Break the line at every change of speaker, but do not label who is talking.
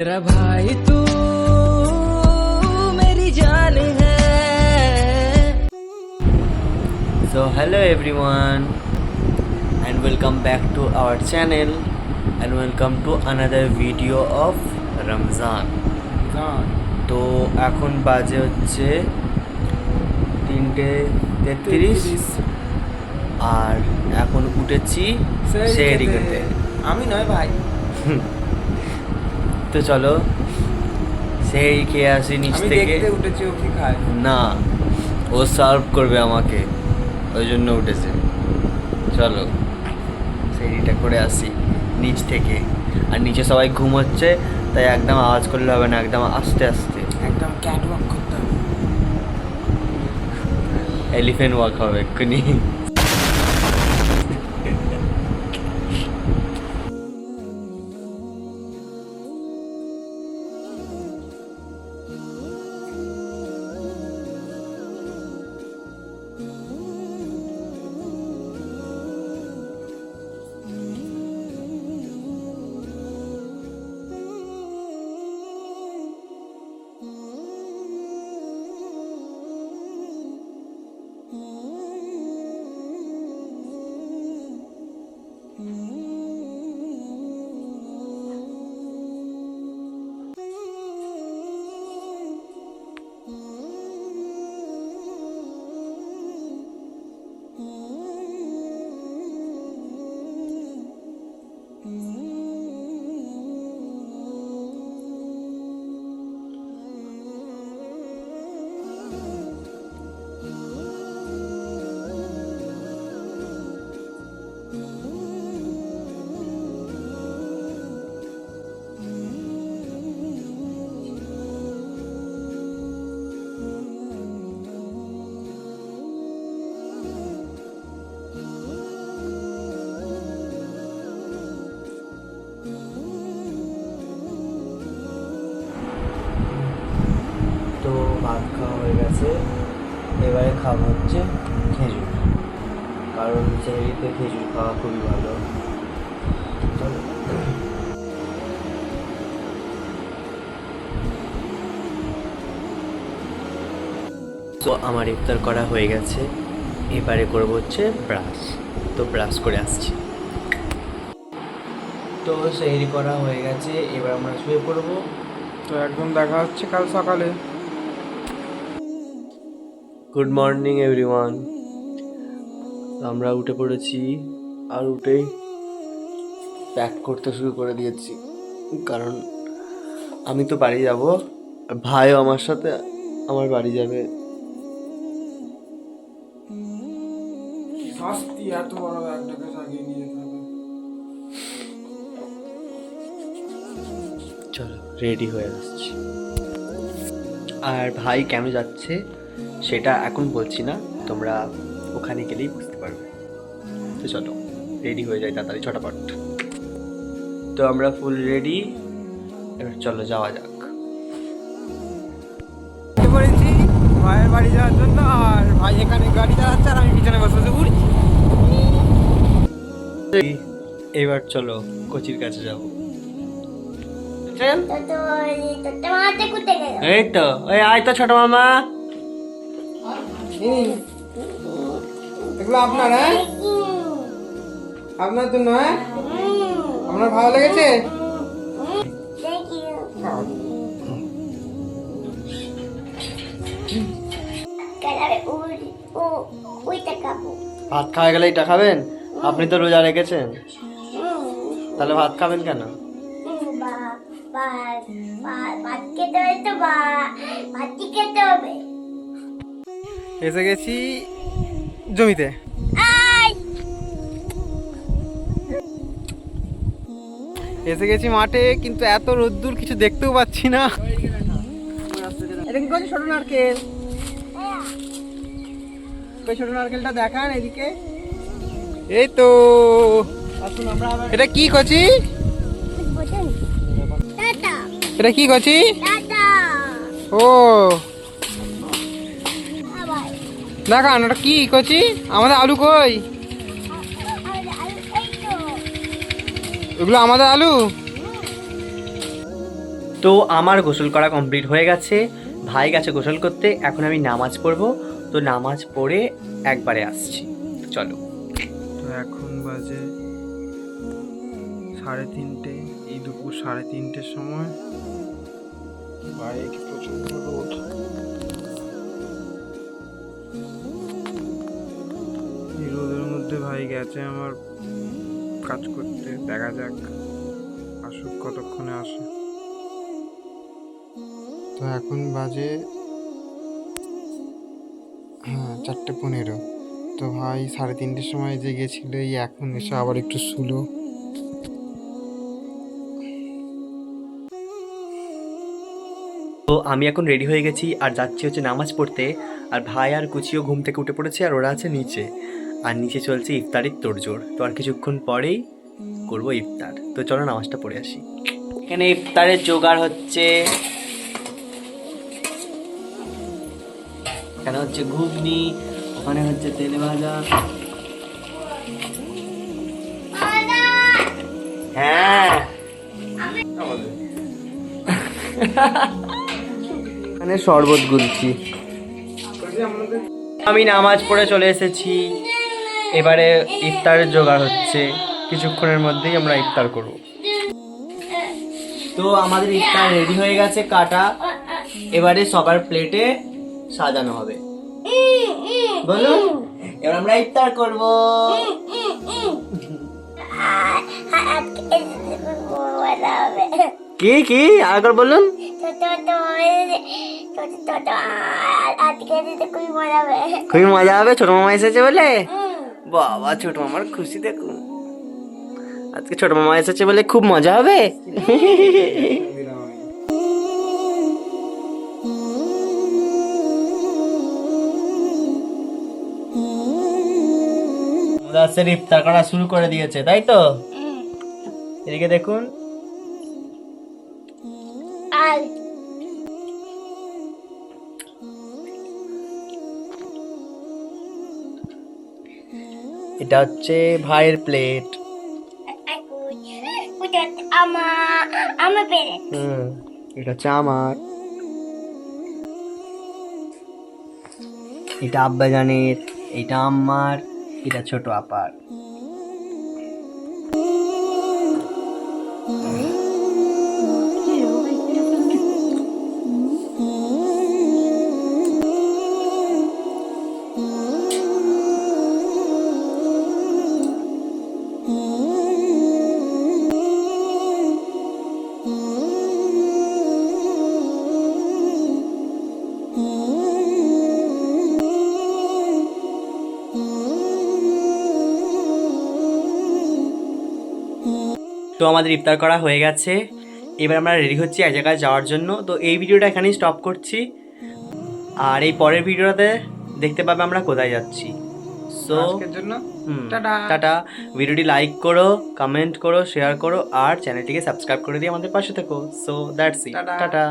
तेरा भाई तू मेरी जान है
So hello everyone and welcome back to our channel and welcome to another video of Ramzan তো এখন বাজে হচ্ছে তিনটে তেত্রিশ আর এখন উঠেছি সেহেরি খেতে
আমি নয় ভাই
তো চলো। সেই খেয়ে আসি নিচ থেকে।
উঠেছি ও কি খায়?
না ও সার্ভ করবে আমাকে। ওই জন্য উঠেছে। চলো সেইটা করে আসি নিচ থেকে। আর নিচে সবাই ঘুমোচ্ছে তাই একদম আওয়াজ করলে হবে না একদম আস্তে আস্তে।
একদম ক্যাট ওয়াক করতে হবে।
এলিফেন্ট ওয়াক হবে এক্ষুনি। গেছে এবারে খাব হচ্ছে খেজুর। কারণ সেহরিতে খেজুর খাওয়া খুবই ভালো। চলো। তো আমার ইফতার করা হয়ে গেছে। এবারে করব হচ্ছে ব্রাশ। তো ব্রাশ করে আসছি। তো সেহরি করা হয়ে গেছে। এবার আমরা শুয়ে পড়ব।
তো একদম দেখা হচ্ছে কাল সকালে।
গুড মর্নিং এভরিওয়ান আমরা উঠে পড়েছি আর উঠেই প্যাক করতে শুরু করে দিয়েছি। কারণ আমি তো বাড়ি যাব ভাইও আমার সাথে আমার বাড়ি যাবে। চলো রেডি হয়ে আসছি। আর ভাই কেন যাচ্ছে? সেটা এখন বলছি না তোমরা ওখানে গেলেই বুঝতে পারবে। তো চলো রেডি হয়ে যায় তাড়াতাড়ি ছটাপট তো আমরা ফুল রেডি এবার চলো যাওয়া যাক।
পড়েছি ভাইয়ের বাড়ি যাওয়ার জন্য আর ভাই এখানে গাড়ি চালাচ্ছে আর আমি পিছনে বসে বসে উড়ছি
এবার চলো কোচির কাছে যাব। এই তো ওই আয় তো ছোট মামা।
এগুলো আপনার হ্যাঁ? আপনার জন্য হ্যাঁ? আপনার ভালো লেগেছে?
ভাত খাওয়া গেলে এটা খাবেন? আপনি তো রোজা রেখেছেন। তাহলে ভাত খাবেন কেন?
ভাত খেতে হবে তো ভাত খেতে হবে?
এসে গেছি জমিতে। এসে গেছি মাঠে কিন্তু এত রোদ্দুর কিছু দেখতেও পাচ্ছি না। এটা কি করছি ছোট নারকেল? ছোট নারকেলটা দেখান এদিকে। এই তো। এটা কি কচি? এটা কি কচি? ও। দেখান ওটা কি কচি? আমাদের আলু কই? ওগুলো আমাদের আলু?
তো আমার গোসল করা কমপ্লিট হয়ে গেছে। ভাই গেছে গোসল করতে এখন আমি নামাজ পড়ব। তো নামাজ পড়ে একবারে আসছি। চলো।
তো এখন বাজে সাড়ে তিনটে এই দুপুর সাড়ে তিনটের সময়। বাইরে কি প্রচণ্ড রোদ। ভাই গেছে আমার কাজ করতে। দেখা যাক আসুক কতক্ষণে আসে। তো এখন বাজে হ্যাঁ চারটে পনেরো। তো ভাই সাড়ে তিনটের সময় যে গেছিল এই এখন এসে আবার একটু শুলো।
তো আমি এখন রেডি হয়ে গেছি আর যাচ্ছি হচ্ছে নামাজ পড়তে। আর ভাই আর কুচিও ঘুম থেকে উঠে পড়েছে আর ওরা আছে নিচে। আর নিচে চলছে ইফতারির তোড়জোড়। তো আর কিছুক্ষণ পরেই করব ইফতার। তো চলো নামাজটা পড়ে আসি। এখানে ইফতারের জোগাড় হচ্ছে। এখানে হচ্ছে ঘুগনি, ওখানে হচ্ছে তেলে ভাজা। হ্যাঁ। শরবত গুলছি। আমি নামাজ পড়ে চলে এসেছি। এবারে ইফতারের জোগাড় হচ্ছে। কিছুক্ষণের মধ্যেই আমরা ইফতার করব। তো আমাদের ইফতার রেডি হয়ে গেছে কাটা। এবারে সবার প্লেটে সাজানো হবে। বলুন এবার আমরা ইফতার করব। কি কি? আরেকবার বলুন। খুবই মজা হবে। ছোট মামা এসেছে বলে। বাবা ছোট মামার খুশি দেখুন আজকে ছোট মামা এসেছে বলে খুব মজা হবে। মুদাসের ইফতার করা শুরু করে দিয়েছে তাই তো? এদিকে দেখুন।
আর
এটা হচ্ছে ভাইয়ের প্লেট হুম এটা হচ্ছে আমার। এটা আব্বাজানের এটা আমার এটা ছোট আপার। তো আমাদের ইফতার করা হয়ে গেছে। এবার আমরা রেডি হচ্ছি এক জায়গায় যাওয়ার জন্য। তো এই ভিডিওটা এখানেই স্টপ করছি। আর এই পরের ভিডিওটাতে দেখতে পাবে আমরা কোথায় যাচ্ছি।
So
tata. ভিডিওটি লাইক করো কমেন্ট করো শেয়ার করো আর চ্যানেলটিকে সাবস্ক্রাইব করে দিয়ে আমাদের পাশে থেকো। So that's
it.
টাটা।